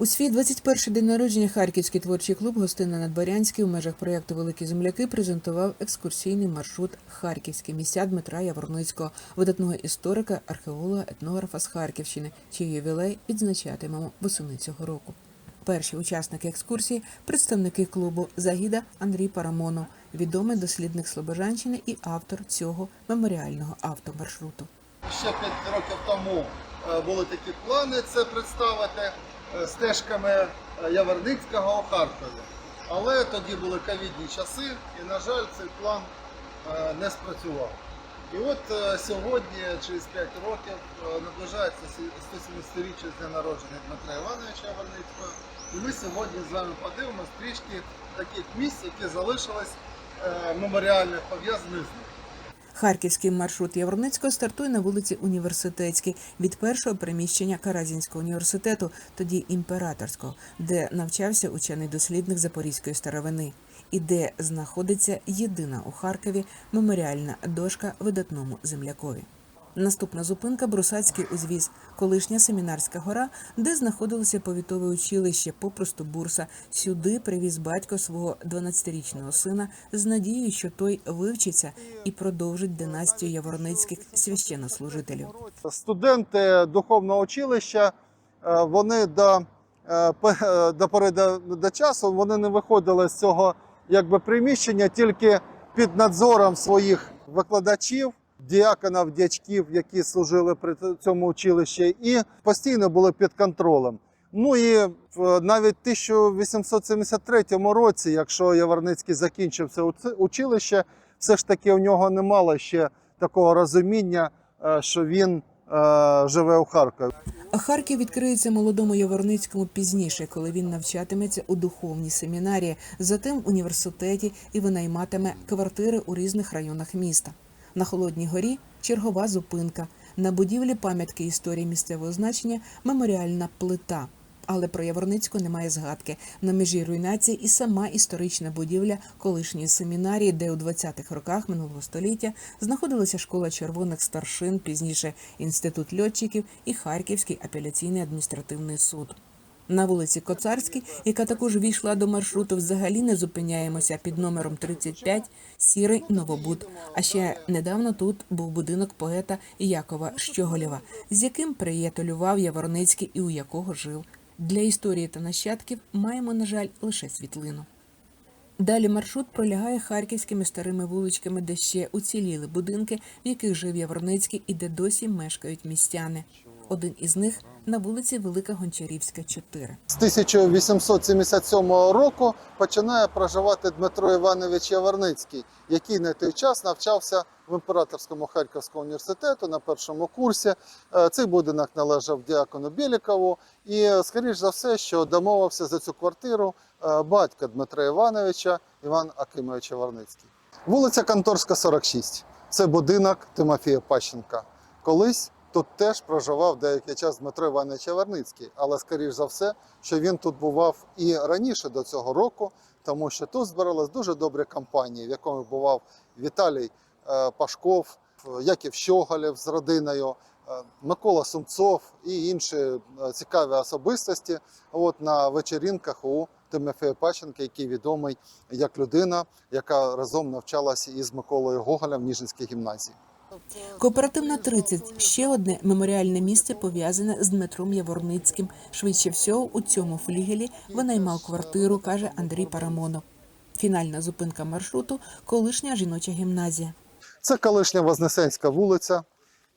У свій 21-й день народження Харківський творчий клуб Гостина Надбарянський у межах проєкту Великі земляки презентував екскурсійний маршрут Харківські місця Дмитра Яворницького, видатного історика, археолога, етнографа з Харківщини, чий ювілей відзначатимемо восени цього року. Перші учасники екскурсії представники клубу Загіда Андрій Парамонов, відомий дослідник Слобожанщини і автор цього меморіального автомаршруту. Ще 5 років тому е, були такі плани це представити стежками е, Яворницького у Харкові. Але тоді були ковідні часи, і, на жаль, цей план е, не спрацював. І от е, сьогодні, через 5 років, е, наближається 170-річчя з дня народження Дмитра Івановича Яворницького. І ми сьогодні з вами подивимося трішки таких місць, які залишились е, меморіальних пов'язаних з ним. Харківський маршрут Яворницького стартує на вулиці Університетській від першого приміщення Каразінського університету, тоді імператорського, де навчався учений дослідник Запорізької старовини, і де знаходиться єдина у Харкові меморіальна дошка видатному землякові. Наступна зупинка Брусацький узвіз, колишня семінарська гора, де знаходилося повітове училище попросту бурса. Сюди привіз батько свого 12-річного сина з надією, що той вивчиться і продовжить династію яворницьких священнослужителів. студенти духовного училища, е, вони до, е, е, до пори до, до часу вони не виходили з цього якби, приміщення тільки під надзором своїх викладачів, діаконів, дячків, які служили при цьому училищі, і постійно були під контролем. Ну і в навіть 1873 році, якщо Яворницький закінчив це училище, все ж таки у нього не мало ще такого розуміння, е, що він е, живе у Харкові. Харків відкриється молодому Яворницькому пізніше, коли він навчатиметься у духовній семінарії, в університеті і винайматиме квартири у різних районах міста. На Холодній горі чергова зупинка. На будівлі пам'ятки історії місцевого значення меморіальна плита. Але про Яворницьку немає згадки. На межі руйнації і сама історична будівля колишньої семінарії, де у 20-х роках минулого століття знаходилася школа червоних старшин, пізніше інститут льотчиків і Харківський апеляційний адміністративний суд. На вулиці Коцарській, яка також війшла до маршруту, взагалі не зупиняємося під номером 35 Сірий Новобуд. А ще недавно тут був будинок поета Якова Щоголєва, з яким приятелював Яворницький і у якого жив. Для історії та нащадків маємо, на жаль, лише світлину. Далі маршрут пролягає харківськими старими вуличками, де ще уціліли будинки, в яких жив Яворницький і де досі мешкають містяни. Один із них на вулиці Велика Гончарівська, 4. З 1877 року починає проживати Дмитро Іванович Яворницький, який на той час навчався в імператорському Харківському університету на першому курсі. Е, Цей будинок належав діакону Білікову, і скоріш за все, що домовився за цю квартиру е, батька Дмитра Івановича Іван Акимович Яворницький. Вулиця Конторська, 46. Це будинок Тимофія Пащенка. Колись тут теж проживав деякий час Дмитро Іванович Яворницький, але скоріш за все, що він тут бував і раніше до цього року, тому що тут збирались дуже добрі компанії, в якому бував Віталій е, Пашков, Яків Щоголєв з родиною, е, Микола Сумцов і інші е, цікаві особистості. От на вечерінках у Тимофія Пащенка, який відомий як людина, яка разом навчалася із Миколою Гоголем в Ніжинській гімназії. Кооперативна 30 – ще одне меморіальне місце пов'язане з Дмитром Яворницьким. Швидше всього у цьому флігелі винаймав квартиру, каже Андрій Парамонов. Фінальна зупинка маршруту – колишня жіноча гімназія. Це колишня Вознесенська вулиця,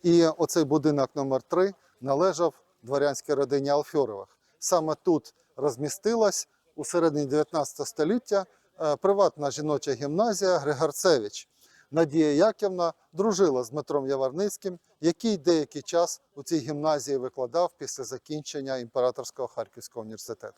і оцей будинок номер 3 належав дворянській родині Алфьорових. Саме тут розмістилась у середині 19 століття е, приватна жіноча гімназія Григорцевич. Надія Яківна дружила з Дмитром Яворницьким, який деякий час у цій гімназії викладав після закінчення імператорського Харківського університету.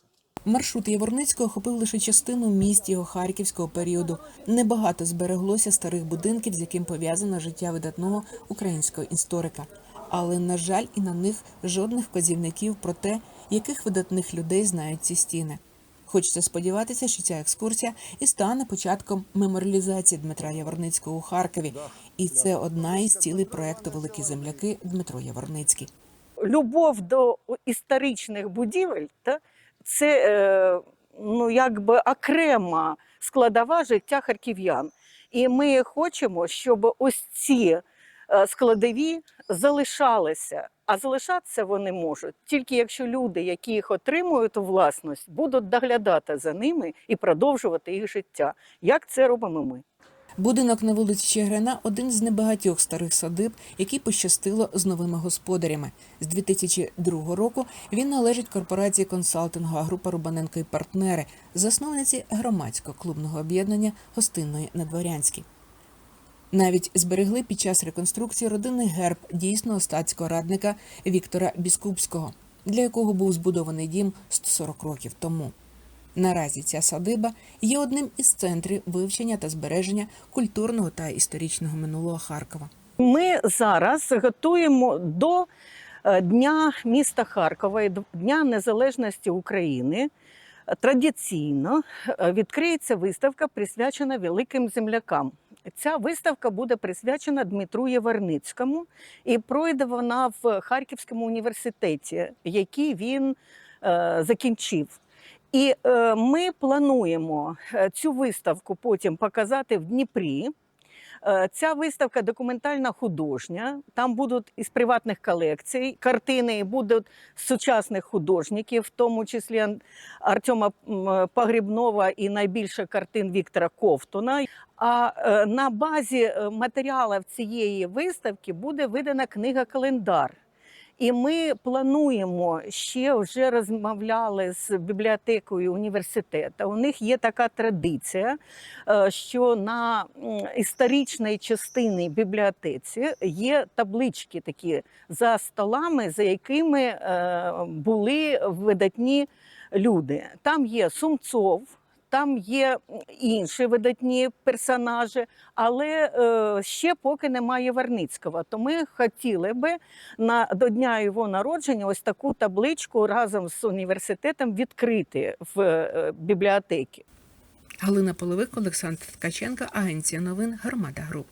Маршрут Яворницького охопив лише частину міст його харківського періоду. Небагато збереглося старих будинків, з яким пов'язано життя видатного українського історика. Але, на жаль, і на них жодних вказівників про те, яких видатних людей знають ці стіни. Хочеться сподіватися, що ця екскурсія і стане початком меморіалізації Дмитра Яворницького у Харкові. І це одна із цілей проекту Великі земляки Дмитро Яворницький. любов до історичних будівель та це е, ну, якби окрема складова життя харків'ян. І ми хочемо, щоб ось ці складові залишалися. А залишатися вони можуть тільки якщо люди, які їх отримують у власність, будуть доглядати за ними і продовжувати їх життя. Як це робимо ми? Будинок на вулиці Чигирина – один з небагатьох старих садиб, який пощастило з новими господарями. З 2002 року він належить корпорації консалтингу «Група Рубаненко і партнери, засновниці громадського клубного об'єднання Гостинної на Дворянській. Навіть зберегли під час реконструкції родинний герб дійсного статського радника Віктора Біскупського, для якого був збудований дім 140 років тому. Наразі ця садиба є одним із центрів вивчення та збереження культурного та історичного минулого Харкова. Ми зараз готуємо до е, Дня міста Харкова і Дня Незалежності України. Традиційно е, відкриється виставка, присвячена великим землякам. Ця виставка буде присвячена Дмитру Єварницькому і пройде вона в Харківському університеті, який він е, закінчив. І е, ми плануємо е, цю виставку потім показати в Дніпрі. Е, Ця виставка документальна художня. Там будуть із приватних колекцій картини, будуть сучасних художників, в тому числі Артема Погрібнова і найбільше картин Віктора Ковтуна. А е, на базі е, матеріалів цієї виставки буде видана книга Календар. І ми плануємо ще вже розмовляли з бібліотекою університету. У них є така традиція, е, що на історичній частині бібліотеці є таблички такі за столами, за якими е, були видатні люди. Там є Сумцов. Там є інші видатні персонажі, але е, ще поки немає Верницького. То ми хотіли би на до дня його народження ось таку табличку разом з університетом відкрити в е, бібліотекі. Галина Половик, Олександр Ткаченко, Агенція новин Громада Груп.